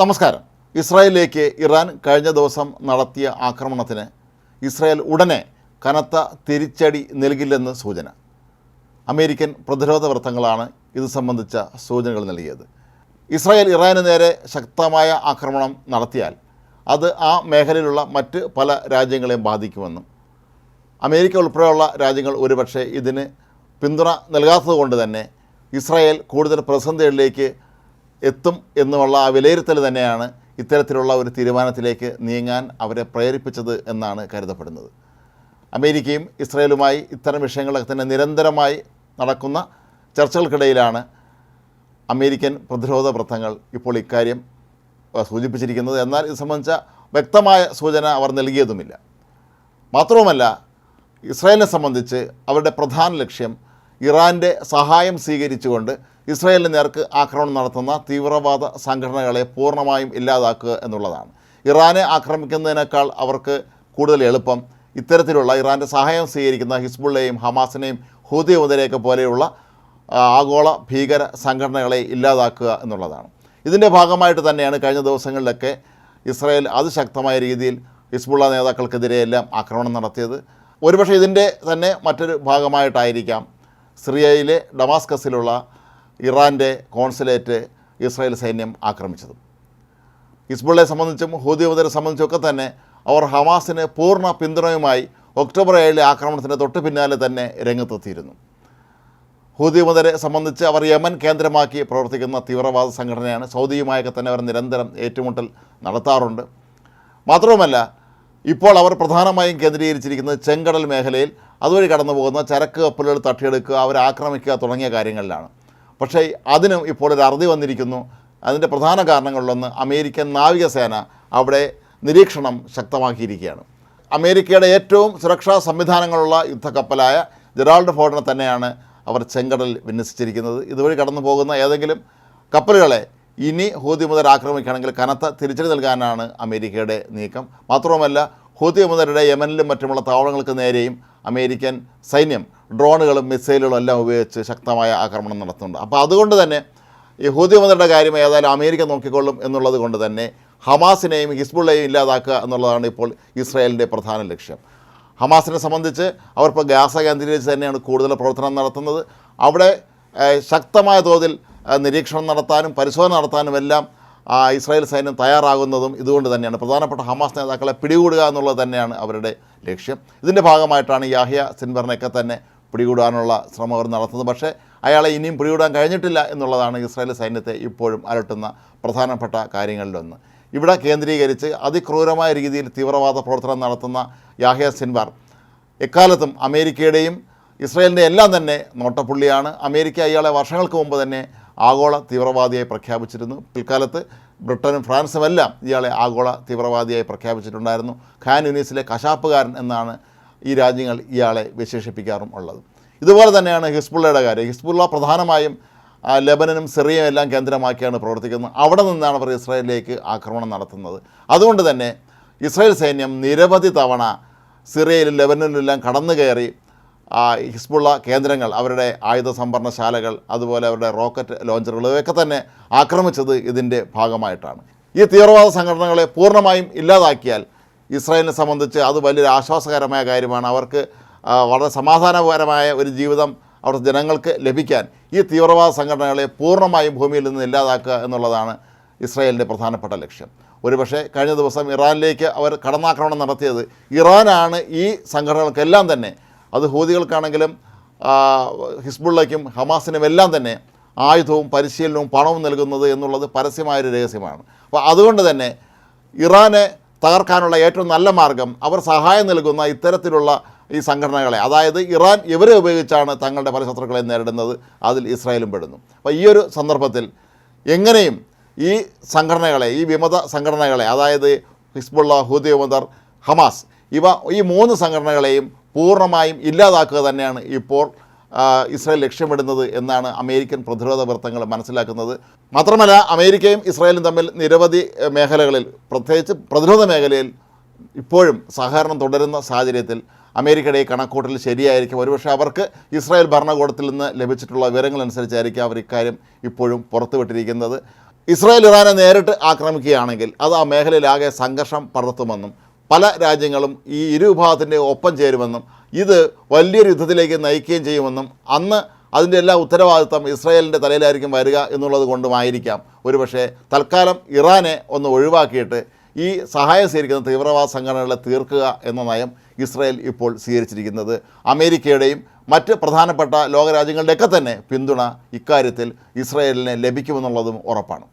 നമസ്കാരം. ഇസ്രായേലിലേക്ക് ഇറാൻ കഴിഞ്ഞ ദിവസം നടത്തിയ ആക്രമണത്തിന് ഇസ്രായേൽ ഉടനെ കനത്ത തിരിച്ചടി നൽകില്ലെന്ന് സൂചന. അമേരിക്കൻ പ്രതിരോധ വൃത്തങ്ങളാണ് ഇത് സംബന്ധിച്ച സൂചനകൾ നൽകിയത്. ഇസ്രായേൽ ഇറാന് നേരെ ശക്തമായ ആക്രമണം നടത്തിയാൽ അത് ആ മേഖലയിലുള്ള മറ്റ് പല രാജ്യങ്ങളെയും ബാധിക്കുമെന്നും അമേരിക്ക ഉൾപ്പെടെയുള്ള രാജ്യങ്ങൾ ഒരുപക്ഷെ ഇതിന് പിന്തുണ നൽകാത്തത് കൊണ്ട് തന്നെ ഇസ്രായേൽ കൂടുതൽ പ്രതിസന്ധികളിലേക്ക് എത്തും എന്നുള്ള ആ വിലയിരുത്തൽ തന്നെയാണ് ഇത്തരത്തിലുള്ള ഒരു തീരുമാനത്തിലേക്ക് നീങ്ങാൻ അവരെ പ്രേരിപ്പിച്ചത് എന്നാണ് കരുതപ്പെടുന്നത്. അമേരിക്കയും ഇസ്രയേലുമായി ഇത്തരം വിഷയങ്ങളൊക്കെ തന്നെ നിരന്തരമായി നടക്കുന്ന ചർച്ചകൾക്കിടയിലാണ് അമേരിക്കൻ പ്രതിരോധ വൃത്തങ്ങൾ ഇപ്പോൾ ഇക്കാര്യം സൂചിപ്പിച്ചിരിക്കുന്നത്. എന്നാൽ ഇത് സംബന്ധിച്ച വ്യക്തമായ സൂചന അവർ നൽകിയതുമില്ല. മാത്രവുമല്ല ഇസ്രായേലിനെ സംബന്ധിച്ച് അവരുടെ പ്രധാന ലക്ഷ്യം ഇറാന്റെ സഹായം സ്വീകരിച്ചുകൊണ്ട് ഇസ്രായേലിന് നേർക്ക് ആക്രമണം നടത്തുന്ന തീവ്രവാദ സംഘടനകളെ പൂർണമായും ഇല്ലാതാക്കുക എന്നുള്ളതാണ്. ഇറാനെ ആക്രമിക്കുന്നതിനേക്കാൾ അവർക്ക് കൂടുതൽ എളുപ്പം ഇത്തരത്തിലുള്ള ഇറാന്റെ സഹായം സ്വീകരിക്കുന്ന ഹിസ്ബുള്ളയെയും ഹമാസിനെയും ഹൂതി മുതലെയൊക്കെ പോലെയുള്ള ആഗോള ഭീകര സംഘടനകളെ ഇല്ലാതാക്കുക എന്നുള്ളതാണ്. ഇതിന്റെ ഭാഗമായിട്ട് തന്നെയാണ് കഴിഞ്ഞ ദിവസങ്ങളിലൊക്കെ ഇസ്രായേൽ അതിശക്തമായ രീതിയിൽ ഹിസ്ബുള്ള നേതാക്കൾക്കെതിരെയെല്ലാം ആക്രമണം നടത്തിയത്. ഒരുപക്ഷെ ഇതിന്റെ തന്നെ മറ്റൊരു ഭാഗമായിട്ടായിരിക്കാം സിറിയയിലെ ഡമാസ്കസിലുള്ള ഇറാന്റെ കോൺസുലേറ്റ് ഇസ്രായേൽ സൈന്യം ആക്രമിച്ചത്. ഹിസ്ബുള്ളയെ സംബന്ധിച്ചും ഹൂതി മുതലെ സംബന്ധിച്ചൊക്കെ തന്നെ അവർ ഹമാസിന് പൂർണ പിന്തുണയുമായി ഒക്ടോബർ ഏഴിലെ ആക്രമണത്തിന് തൊട്ട് പിന്നാലെ തന്നെ രംഗത്തെത്തിയിരുന്നു. ഹൂതി മുതലെ സംബന്ധിച്ച് അവർ യമൻ കേന്ദ്രമാക്കി പ്രവർത്തിക്കുന്ന തീവ്രവാദ സംഘടനയാണ്. സൗദിയുമായൊക്കെ തന്നെ അവർ നിരന്തരം ഏറ്റുമുട്ടൽ നടത്താറുണ്ട്. മാത്രവുമല്ല ഇപ്പോൾ അവർ പ്രധാനമായും കേന്ദ്രീകരിച്ചിരിക്കുന്നത് ചെങ്കടൽ മേഖലയിൽ അതുവഴി കടന്നു പോകുന്ന ചരക്ക് കപ്പലുകൾ തട്ടിയെടുക്കുക അവരെ ആക്രമിക്കുക തുടങ്ങിയ കാര്യങ്ങളിലാണ്. പക്ഷേ അതിനും ഇപ്പോൾ ഒരു അറുതി വന്നിരിക്കുന്നു. അതിന്റെ പ്രധാന കാരണങ്ങളിലൊന്ന് അമേരിക്കൻ നാവികസേന അവിടെ നിരീക്ഷണം ശക്തമാക്കിയിരിക്കുകയാണ്. അമേരിക്കയുടെ ഏറ്റവും സുരക്ഷാ സംവിധാനങ്ങളുള്ള യുദ്ധക്കപ്പലായ ജെറാൾഡ് ഫോർഡിനെ തന്നെയാണ് അവർ ചെങ്കടൽ വിന്യസിച്ചിരിക്കുന്നത്. ഇതുവഴി കടന്നു പോകുന്ന ഏതെങ്കിലും കപ്പലുകളെ ഇനി ഹൂതി മുതൽ ആക്രമിക്കുകയാണെങ്കിൽ കനത്ത തിരിച്ചടി നൽകാനാണ് അമേരിക്കയുടെ നീക്കം. മാത്രവുമല്ല ഹൂതി മുതലുടെ യമനിലും മറ്റുമുള്ള താവളങ്ങൾക്ക് നേരെയും അമേരിക്കൻ സൈന്യം ഡ്രോണുകളും മിസൈലുകളും എല്ലാം ഉപയോഗിച്ച് ശക്തമായ ആക്രമണം നടത്തുന്നുണ്ട്. അപ്പോൾ അതുകൊണ്ട് തന്നെ ഹൂതി കാര്യം ഏതായാലും അമേരിക്ക നോക്കിക്കൊള്ളും എന്നുള്ളത് കൊണ്ട് തന്നെ ഹമാസിനെയും ഹിസ്ബുള്ളേയും ഇല്ലാതാക്കുക എന്നുള്ളതാണ് ഇപ്പോൾ ഇസ്രായേലിന്റെ പ്രധാന ലക്ഷ്യം. ഹമാസിനെ സംബന്ധിച്ച് അവർ ഗാസ കേന്ദ്രീകരിച്ച് തന്നെയാണ് കൂടുതൽ പ്രവർത്തനം നടത്തുന്നത്. അവിടെ ശക്തമായ തോതിൽ നിരീക്ഷണം നടത്താനും പരിശോധന നടത്താനും എല്ലാം ഇസ്രായേൽ സൈന്യം തയ്യാറാകുന്നതും ഇതുകൊണ്ട് തന്നെയാണ്. പ്രധാനപ്പെട്ട ഹമാസ് നേതാക്കളെ പിടികൂടുക എന്നുള്ളത് തന്നെയാണ് അവരുടെ ലക്ഷ്യം. ഇതിന്റെ ഭാഗമായിട്ടാണ് യാഹിയ സിൻബറിനെയൊക്കെ തന്നെ പിടികൂടാനുള്ള ശ്രമം അവർ നടത്തുന്നത്. പക്ഷേ അയാളെ ഇനിയും പിടികൂടാൻ കഴിഞ്ഞിട്ടില്ല എന്നുള്ളതാണ് ഇസ്രായേൽ സൈന്യത്തെ ഇപ്പോഴും അലട്ടുന്ന പ്രധാനപ്പെട്ട കാര്യങ്ങളിലൊന്ന്. ഇവിടെ കേന്ദ്രീകരിച്ച് അതിക്രൂരമായ രീതിയിൽ തീവ്രവാദ പ്രവർത്തനം നടത്തുന്ന യാഹിയ സിൻവാർ എക്കാലത്തും അമേരിക്കയുടെയും ഇസ്രായേലിന്റെ എല്ലാം തന്നെ നോട്ടപ്പുള്ളിയാണ്. അമേരിക്ക ഇയാളെ വർഷങ്ങൾക്ക് മുമ്പ് തന്നെ ആഗോള തീവ്രവാദിയായി പ്രഖ്യാപിച്ചിരുന്നു. പിൽക്കാലത്ത് ബ്രിട്ടനും ഫ്രാൻസുമെല്ലാം ഇയാളെ ആഗോള തീവ്രവാദിയായി പ്രഖ്യാപിച്ചിട്ടുണ്ടായിരുന്നു. ഖാൻ യൂനീസിലെ കശാപ്പുകാരൻ എന്നാണ് ഈ രാജ്യങ്ങൾ ഇയാളെ വിശേഷിപ്പിക്കാറും ഉള്ളത്. ഇതുപോലെ തന്നെയാണ് ഹിസ്ബുള്ളയുടെ കാര്യം. ഹിസ്ബുള്ള പ്രധാനമായും ലബനനും സിറിയയും എല്ലാം കേന്ദ്രമാക്കിയാണ് പ്രവർത്തിക്കുന്നത്. അവിടെ നിന്നാണ് അവർ ഇസ്രായേലിലേക്ക് ആക്രമണം നടത്തുന്നത്. അതുകൊണ്ട് തന്നെ ഇസ്രായേൽ സൈന്യം നിരവധി തവണ സിറിയയിലും ലെബനനിലെല്ലാം കടന്നു കയറി ഹിസ്ബുള്ള കേന്ദ്രങ്ങൾ അവരുടെ ആയുധ സംഭരണശാലകൾ അതുപോലെ അവരുടെ റോക്കറ്റ് ലോഞ്ചറുകൾ ഇവയൊക്കെ തന്നെ ആക്രമിച്ചത് ഇതിന്റെ ഭാഗമായിട്ടാണ്. ഈ തീവ്രവാദ സംഘടനകളെ പൂർണമായും ഇല്ലാതാക്കിയാൽ ഇസ്രായേലിനെ സംബന്ധിച്ച് അത് വലിയൊരു ആശ്വാസകരമായ കാര്യമാണ്. അവർക്ക് വളരെ സമാധാനപരമായ ഒരു ജീവിതം അവിടുത്തെ ജനങ്ങൾക്ക് ലഭിക്കാൻ ഈ തീവ്രവാദ സംഘടനകളെ പൂർണമായും ഭൂമിയിൽ നിന്ന് ഇല്ലാതാക്കുക എന്നുള്ളതാണ് ഇസ്രായേലിന്റെ പ്രധാനപ്പെട്ട ലക്ഷ്യം. ഒരുപക്ഷെ കഴിഞ്ഞ ദിവസം ഇറാനിലേക്ക് അവർ കടന്നാക്രമണം നടത്തിയത് ഇറാനാണ് ഈ സംഘടനകൾക്കെല്ലാം തന്നെ. അത് ഹൂതികൾക്കാണെങ്കിലും ഹിസ്ബുള്ളയ്ക്കും ഹമാസിനും എല്ലാം തന്നെ ആയുധവും പരിശീലനവും പണവും നൽകുന്നത് എന്നുള്ളത് പരസ്യമായൊരു രഹസ്യമാണ്. അപ്പോൾ അതുകൊണ്ട് തന്നെ ഇറാനെ തകർക്കാനുള്ള ഏറ്റവും നല്ല മാർഗം അവർ സഹായം നൽകുന്ന ഇത്തരത്തിലുള്ള ഈ സംഘടനകളെ. അതായത് ഇറാൻ ഇവരെ ഉപയോഗിച്ചാണ് തങ്ങളുടെ പല ശത്രുക്കളെ നേരിടുന്നത്. അതിൽ ഇസ്രായേലും പെടുന്നു. അപ്പോൾ ഈ ഒരു സന്ദർഭത്തിൽ എങ്ങനെയും ഈ സംഘടനകളെ ഈ വിമത സംഘടനകളെ അതായത് ഹിസ്ബുള്ള ഹൂദി ഉമദർ ഹമാസ് ഇവ ഈ മൂന്ന് സംഘടനകളെയും പൂർണമായും ഇല്ലാതാക്കുക തന്നെയാണ് ഇപ്പോൾ ഇസ്രായേൽ ലക്ഷ്യമിടുന്നത് എന്നാണ് അമേരിക്കൻ പ്രതിരോധ വൃത്തങ്ങൾ മനസ്സിലാക്കുന്നത്. മാത്രമല്ല അമേരിക്കയും ഇസ്രായേലും തമ്മിൽ നിരവധി മേഖലകളിൽ പ്രത്യേകിച്ച് പ്രതിരോധ മേഖലയിൽ ഇപ്പോഴും സഹകരണം തുടരുന്ന സാഹചര്യത്തിൽ അമേരിക്കയുടെ ഈ കണക്കൂട്ടൽ ശരിയായിരിക്കും. ഒരുപക്ഷെ അവർക്ക് ഇസ്രായേൽ ഭരണകൂടത്തിൽ നിന്ന് ലഭിച്ചിട്ടുള്ള വിവരങ്ങളനുസരിച്ചായിരിക്കും അവർ ഇക്കാര്യം ഇപ്പോഴും പുറത്തുവിട്ടിരിക്കുന്നത്. ഇസ്രായേൽ ഇറാനെ നേരിട്ട് ആക്രമിക്കുകയാണെങ്കിൽ അത് ആ മേഖലയിലാകെ സംഘർഷം പടർത്തുമെന്നും പല രാജ്യങ്ങളും ഈ ഇരുവിഭാഗത്തിന്റെ ഒപ്പം ചേരുമെന്നും ഇത് വലിയൊരു യുദ്ധത്തിലേക്ക് നയിക്കുകയും ചെയ്യുമെന്നും അന്ന് അതിന്റെ എല്ലാ ഉത്തരവാദിത്തം ഇസ്രായേലിന്റെ തലയിലായിരിക്കും വരിക എന്നുള്ളത് കൊണ്ടുമായിരിക്കാം. ഒരുപക്ഷെ തൽക്കാലം ഇറാനെ ഒന്ന് ഒഴിവാക്കിയിട്ട് ഈ സഹായം സ്വീകരിക്കുന്ന തീവ്രവാദ സംഘടനകളെ തീർക്കുക എന്ന നയം ഇസ്രായേൽ ഇപ്പോൾ സ്വീകരിച്ചിരിക്കുന്നത്. അമേരിക്കയുടെയും മറ്റ് പ്രധാനപ്പെട്ട ലോകരാജ്യങ്ങളുടെയൊക്കെ തന്നെ പിന്തുണ ഇക്കാര്യത്തിൽ ഇസ്രായേലിന് ലഭിക്കുമെന്നുള്ളതും ഉറപ്പാണ്.